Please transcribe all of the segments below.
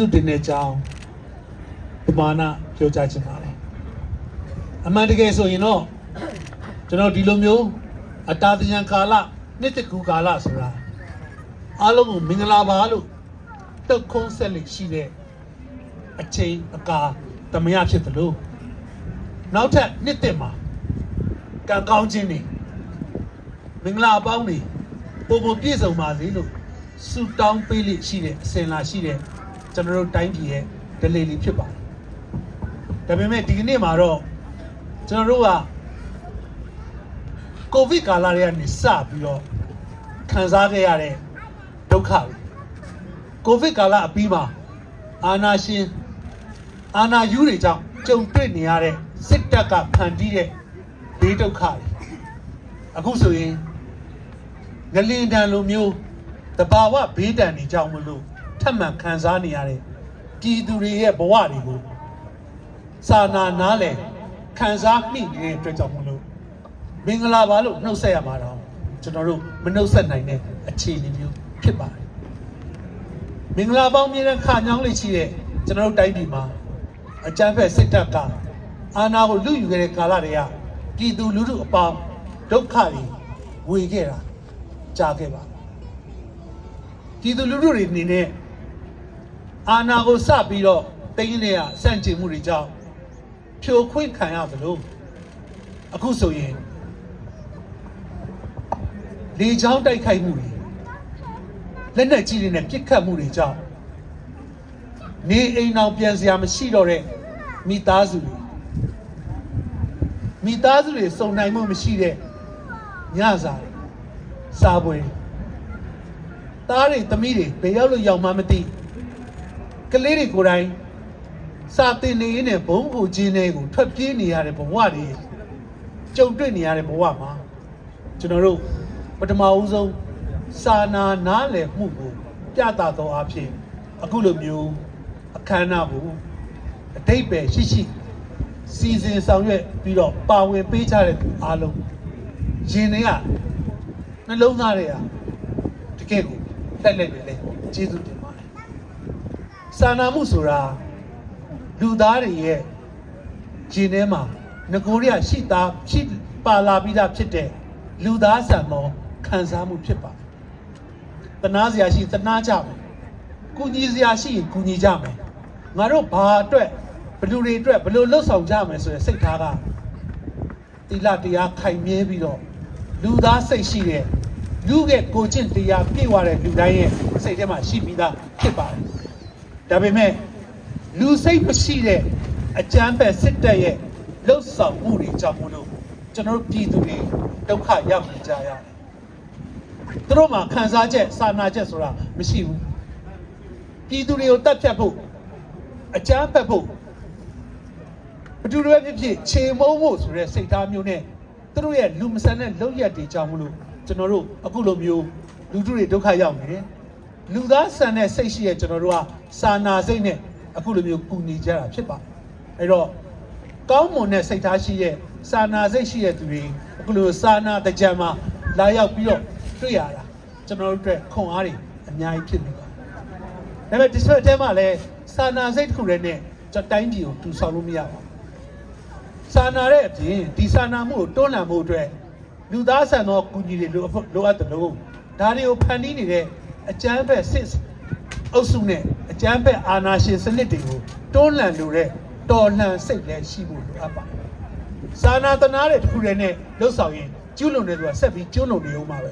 သူတင်တဲ့အကြောင်းပမာဏပြောကြားချင်ပါတယ်အမှန်တကယ်ဆိုရင်တော့ကျွန်တော်ဒီလိုမျိုးအတာတရံကာလနှစ်တကူကာလဆိုတာအားလုံးကိုမင်္ဂလာပါလို့တုတ်ခွန်းဆက်လိရှိတဲ့အချိန်အကာတမယဖြစ်တယ်လို့နောက်ထပ်နှစ်သက်မှာကံကောင်းခြင်းနေမင်္ဂလာပေါင်းနေပုံပုံပြည့်စုံပါစေလို့ဆုတောင်းပေးလိရှိတဲ့အစဉ်လာရှိတဲ့ ကျွန်တော်တို့တိုင်းပြည်ရဲ့ဒလေလီဖြစ်ပါတယ်ဒါပေမဲ့ဒီကနေ့မှာတော့ကျွန်တော်တို့ကကိုဗစ်ကာလတွေကနေစပြီးတော့ခံစားခဲ့ရတဲ့ဒုက္ခတွေကိုဗစ်ကာလအပြီးမှာအာနာရှင်အာနာယူတွေကြောင့်ကြုံတွေ့နေရတဲ့စစ်တပ်ကဖန်တီးတဲ့ဘေးဒုက္ခတွေအခုဆိုရင်ငလင်တန်လိုမျိုးတဘာဝဘေးတန်တွေကြောင့်မလို့ ထပ်မံခံစားနေရတဲ့ပြည်သူတွေရဲ့ဘဝတွေကိုစာနာနားလည်ခံစားမိနေတဲ့အတွက်ကြောင့်မလို့မင်္ဂလာပါလို့နှုတ်ဆက်ရမှာတော့ကျွန်တော်တို့မနှုတ်ဆက်နိုင်တဲ့အခြေအနေမျိုးဖြစ်ပါတယ်မင်္ဂလာပေါင်းမြဲတဲ့ခါညောင်းလေးရှိတဲ့ကျွန်တော်တို့တိုင်းပြည်မှာအကြမ်းဖက်စစ်တပ်ကအာဏာကိုလူယူခဲ့တဲ့ကာလတွေကပြည်သူလူထုအပေါင်းဒုက္ခတွေဝေခဲ့တာကြားခဲ့ပါပြည်သူလူထုတွေအနေနဲ့ အာဏာကိုစပြီးတော့တင်းနေရစန့်ကျင်မှုတွေကြောင့်ဖြိုခွင့်ခံရသလိုအခုဆိုရင်လေချောင်းတိုက်ခိုက်မှုတွေလက်နက်ကြီးတွေနဲ့ပစ်ခတ်မှုတွေကြောင့်နေအိမ်အောင်ပြန်စရာမရှိတော့တဲ့မိသားစုတွေမိသားစုတွေစုံနိုင်မှုမရှိတဲ့ညစာတွေစားပွဲတွေသားတွေသမီးတွေဘယ်ရောက်လို့ရောက်မှမသိ ကလေးတွေကိုယ်တိုင်စာတင်နေရင်းနဲ့ဘုံကိုချင်းတွေကိုထွက်ပြေးနေရတဲ့ဘဝတွေကြုံတွေ့နေရတဲ့ဘဝမှာကျွန်တော်တို့ပထမဦးဆုံးစာနာနားလည်မှုကိုပြသသောအဖြစ်အခုလိုမျိုးအခမ်းအနားကိုအတိတ်ပဲရှိရှိစီစဉ်ဆောင်ရွက်ပြီးတော့ပါဝင်ပေးကြတဲ့သူအားလုံးရင်တွေကနှလုံးသားတွေကတကယ့်ကိုတက်လက်နေလေကျေးဇူးတင်ပါတယ် စာနာမှုဆိုတာလူသားတွေရဲ့ရင်ထဲမှာငကိုရီးယားရှိသားရှိပါလာပြီးသားဖြစ်တဲ့လူသားဆန်မောခံစားမှုဖြစ်ပါတယ်တနာစရာရှိတနာကြမယ်ကုညီစရာရှိရင်ကုညီကြမယ်ငါတို့ဘာအတွက်ဘလူတွေအတွက်ဘလို့လှုပ်ဆောင်ကြမယ်ဆိုရယ်စိတ်ထားကတိလတရားခိုင်မြဲပြီးတော့လူသားစိတ်ရှိတဲ့လူကကိုကျင့်တရားပြည့်ဝတဲ့လူတိုင်းရဲ့စိတ်ထဲမှာရှိပြီးသားဖြစ်ပါတယ် ဒါပေမဲ့လူစိတ်မရှိတဲ့အကြမ်းဖက်စစ်တပ်ရဲ့လှုပ်ဆောင်မှုတွေကြောင့်မလို့ကျွန်တော်တို့ပြည်သူတွေဒုက္ခရောက်နေကြရတယ်သူတို့မှာခံစားချက်စာနာချက်ဆိုတာမရှိဘူးပြည်သူတွေကိုတတ်ဖြတ်ဖို့အကြမ်းဖက်ဖို့ဘယ်သူတွေဖြစ်ဖြစ်ခြေမုံဖို့ဆိုတဲ့စိတ်ထားမျိုးနဲ့သူတို့ရဲ့လူမဆန်တဲ့လုပ်ရက်တွေကြောင့်မလို့ကျွန်တော်တို့အခုလိုမျိုးလူထုတွေဒုက္ခရောက်နေတယ် လူသားဆန်တဲ့စိတ်ရှိရဲ့ကျွန်တော်တို့ကစာနာစိတ်နဲ့အခုလိုမျိုးကူညီကြတာဖြစ်ပါတယ်အဲ့တော့ကောင်းမွန်တဲ့စိတ်ထားရှိရဲ့စာနာစိတ်ရှိရဲ့သူတွေအခုလိုစာနာတကြံမှာလာရောက်ပြီးတော့တွေ့ရတာကျွန်တော်တို့အတွက်ခွန်အားတွေအများကြီးဖြစ်နေပါတယ်ဒါပေမဲ့ဒီစက်တဲမှာလည်းစာနာစိတ်တစ်ခုတည်းနဲ့ကျွန်တော်တိုင်းပြည်ကိုတူဆောင်လို့မရပါဘူးစာနာတဲ့အပြင်ဒီစာနာမှုကိုတွန်းလှန်ဖို့အတွက်လူသားဆန်သောကူညီတွေလိုအပ်လိုအပ်တယ်လို့ဒါတွေကိုဖန်တီးနေတဲ့ အကျန်းဖက်စစ်အုပ်စုနဲ့အကျန်းဖက်အာဏာရှင်စနစ်တွေကိုတွန်းလှန်လို့တဲ့တော်လှန်စိတ်လည်းရှိဖို့လိုအပ်ပါတယ်စာနာတနာတဲ့တစ်ခုတည်းနဲ့လှုပ်ဆောင်ရင်ကျူးလွန်တဲ့သူကဆက်ပြီးကျူးလွန်နေအောင်ပါပဲ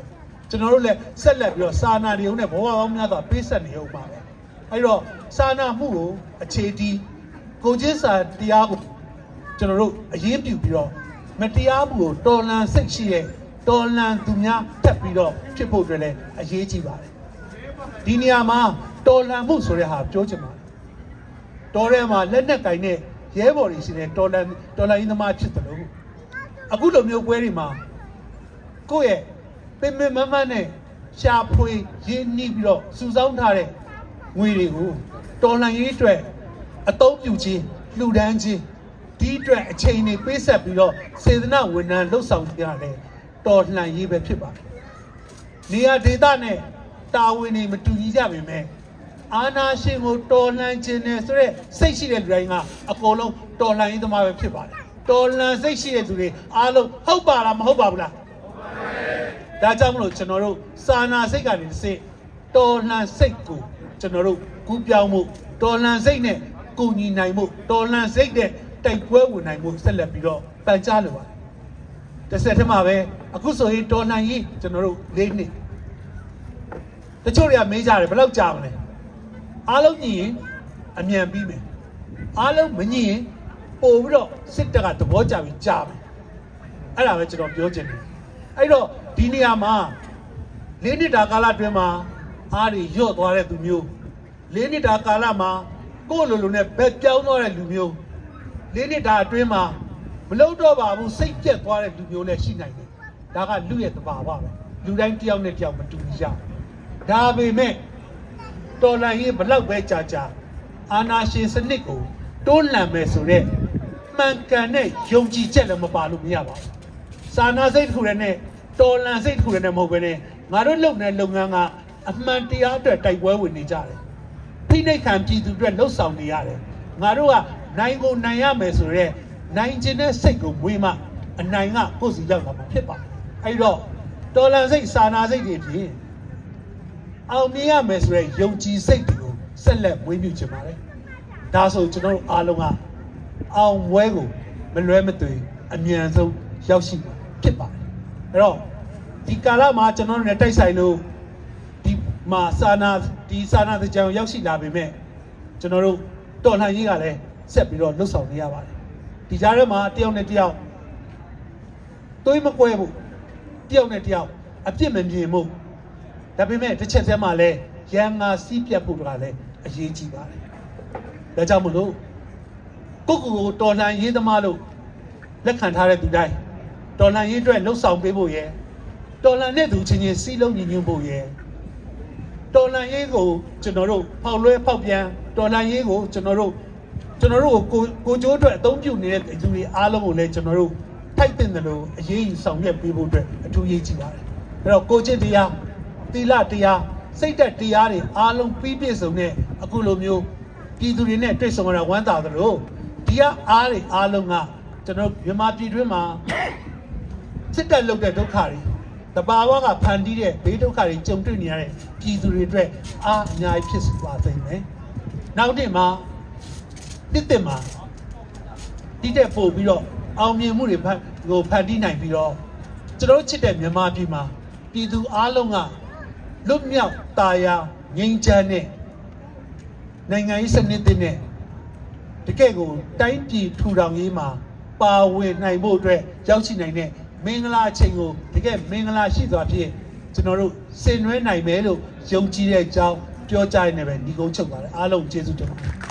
ကျွန်တော်တို့လည်းဆက်လက်ပြီးတော့စာနာနေအောင်နဲ့ဘဝပေါင်းများစွာပေးဆက်နေအောင်ပါပဲအဲဒီတော့စာနာမှုကိုအခြေတီးကိုချင်းစာတရားကိုကျွန်တော်တို့အရေးပြုပြီးတော့မတရားမှုကိုတော်လန်စိတ်ရှိရဲ့တော်လန်သူများတက်ပြီးတော့ဖြစ်ဖို့အတွက်လည်းအရေးကြီးပါတယ် ဒီနေရာမှာတော်လန်မှုဆိုတဲ့ဟာပြောချင်ပါတယ်တော်ထဲမှာလက်နက်ကင်တဲ့ရဲဘော်တွေရှိတဲ့တော်လန်တော်လန်ရင်းသမားဖြစ်တယ်လို့အခုလိုမျိုးပွဲတွေမှာကိုယ့်ရဲ့ပင်ပင်မမတ်နဲ့ရှာဖွေရင်းနှီးပြီးတော့စုဆောင်းထားတဲ့ငွေတွေကိုတော်လန်ရေးအတွက်အသုံးပြုခြင်းလှူဒန်းခြင်းဒီအတွက်အချိန်တွေပေးဆက်ပြီးတော့စေတနာဝန်ထမ်းလှုပ်ဆောင်ကြရတယ်တော်လှန်ရေးပဲဖြစ်ပါတယ်။နေရာဒေသနဲ့ တာဝန်တွေမတူညီကြပေမဲ့အာနာရှင်ကိုတော်လှန်ခြင်းနဲ့ဆိုတဲ့စိတ်ရှိတဲ့လူတိုင်းကအကုန်လုံးတော်လှန်ရေးသမားပဲဖြစ်ပါတယ်တော်လှန်စိတ်ရှိတဲ့သူတွေအားလုံးဟုတ်ပါလားမဟုတ်ပါဘူးလားဒါကြောင့်မလို့ကျွန်တော်တို့စာနာစိတ်ကနေတစ်စိတော်လှန်စိတ်ကိုကျွန်တော်တို့ကူးပြောင်းမှုတော်လှန်စိတ်နဲ့ကိုညီနိုင်မှုတော်လှန်စိတ်နဲ့တိုက်ပွဲဝင်နိုင်မှုဆက်လက်ပြီးတော့ပန်ကြားလိုပါတယ်တစ်ဆက်တည်းမှာပဲအခုဆိုရင်တော်လှန်ရေးကျွန်တော်တို့၄နှစ် တချို့တွေကမေးကြတယ်ဘယ်လောက်ကြာမလဲအားလုံးညီရင်အမြန်ပြီးမယ်အားလုံးမညီရင်ပို့ပြီးတော့စစ်တပ်ကသဘောကျပြီးကြာမယ်အဲ့ဒါပဲကျွန်တော်ပြောချင်တယ်အဲ့တော့ဒီနေရာမှာ၄နှစ်တာကာလအတွင်းမှာအားတွေညော့သွားတဲ့သူမျိုး၄နှစ်တာကာလမှာကိုယ့်လိုလိုနဲ့ဘက်ပြောင်းသွားတဲ့လူမျိုး၄နှစ်တာအတွင်းမှာမလုံတော့ပါဘူးစိတ်ပြက်သွားတဲ့လူမျိုးလည်းရှိနိုင်တယ်ဒါကလူရဲ့တဘာဝပဲလူတိုင်းတစ်ယောက်နဲ့တစ်ယောက်မတူဘူးရ ဒါပေမဲ့တော်လန်ရေးဘလောက်ပဲကြာကြာအာနာရှင်စနစ်ကိုတွန်းလှန်မယ်ဆိုတော့မှန်ကန်တဲ့ယုံကြည်ချက်လည်းမပါလို့မရပါဘူးစာနာစိတ်တစ်ခုတည်းနဲ့တော်လန်စိတ်တစ်ခုတည်းနဲ့မဟုတ်ဘဲနဲ့ငါတို့လုပ်နေတဲ့လုပ်ငန်းကအမှန်တရားအတွက်တိုက်ပွဲဝင်နေကြတယ်ဖိနှိတ်ခံပြည်သူအတွက်လှုပ်ဆောင်နေရတယ်ငါတို့ကနိုင်ကိုနိုင်ရမယ်ဆိုတော့နိုင်ခြင်းတဲ့စိတ်ကိုမွေးမှအနိုင်ကကိုယ့်စီရောက်လာမှာဖြစ်ပါတယ်အဲ့တော့တော်လန်စိတ်စာနာစိတ်တွေဖြင့် အောင်မြင်ရမယ်ဆိုတော့ယုံကြည်စိတ်တွေကိုဆက်လက်မွေးမြူခြင်းပါတယ်ဒါဆိုကျွန်တော်တို့အားလုံးကအောင်ပွဲကိုမလွဲမသွေအမြန်ဆုံးရောက်ရှိမှာဖြစ်ပါတယ်အဲ့တော့ဒီကာလမှာကျွန်တော်တို့ ਨੇ တိုက်ဆိုင်လို့ဒီမှာစာနာဒီစာနာတဲ့ကြောင်ရောက်ရှိလာပေမဲ့ကျွန်တော်တို့တော်လှန်ရေးကလည်းဆက်ပြီးတော့လှုပ်ဆောင်နေရပါတယ်ဒီကြားထဲမှာတယောက်နဲ့တယောက်တွေးမကွဲဘူးတယောက်နဲ့တယောက်အပြစ်မမြင်မှု ဒါပေမဲ့တစ်ချက်တည်းမှာလည်းရန်ငါစီးပြတ်ဖို့ကလည်းအရေးကြီးပါတယ်ဒါကြောင့်မလို့ကိုယ့်ကိုယ်ကိုတော်လှန်ရေးသမားလို့လက်ခံထားတဲ့သူတိုင်းတော်လှန်ရေးအတွက်လှုပ်ဆောင်ပေးဖို့ရယ်တော်လှန်တဲ့သူချင်းချင်းစီးလုံးညီညွတ်ဖို့ရယ်တော်လန်ရေးကိုကျွန်တော်တို့ဖောက်လွဲဖောက်ပြန်တော်လန်ရေးကိုကျွန်တော်တို့ကျွန်တော်တို့ကိုကိုကိုကျိုးအတွက်အသုံးပြုနေတဲ့လူတွေအားလုံးကိုလည်းကျွန်တော်တို့ထိုက်တင်တယ်လို့အရေးယူဆောင်ရွက်ပေးဖို့အတွက်အထူးရေးကြီးပါတယ်အဲ့တော့ကိုချစ်တရား သီလတရားစိတ်သက်တရားတွေအားလုံးပြီးပြည့်စုံတဲ့အခုလိုမျိုးပြည်သူတွေနဲ့တွေ့ဆုံရတာဝမ်းသာသလိုဒီကအားတွေအားလုံးကကျွန်တော်တို့မြန်မာပြည်တွင်းမှာစစ်တပ်လုပ်တဲ့ဒုက္ခတွေတဘာဝကဖန်တီးတဲ့ဘေးဒုက္ခတွေကြုံတွေ့နေရတဲ့ပြည်သူတွေအတွက်အားအများကြီးဖြစ်ပါသိမယ်။နောက်တစ်မှာတစ်တစ်မှာတိတက်ပို့ပြီးတော့အောင်မြင်မှုတွေဖန်ကိုဖန်တီးနိုင်ပြီးတော့ကျွန်တော်တို့ချစ်တဲ့မြန်မာပြည်မှာပြည်သူအားလုံးက လွတ်မြောက်တာယာငြိမ်းချမ်းတဲ့နိုင်ငံရေးစနစ်တွေနဲ့တကယ့်ကိုတိုင်းပြည်ထူထောင်ရေးမှာပါဝင်နိုင်ဖို့အတွက်ရောက်ရှိနိုင်တဲ့မင်္ဂလာအချိန်ကိုတကယ်မင်္ဂလာရှိစွာဖြင့်ကျွန်တော်တို့ဆင်နွှဲနိုင်မယ်လို့ယုံကြည်တဲ့အကြောင်းပြောကြားနေပဲညီကုန်းချုပ်ပါတယ်အားလုံးကျေးဇူးတင်ပါတယ်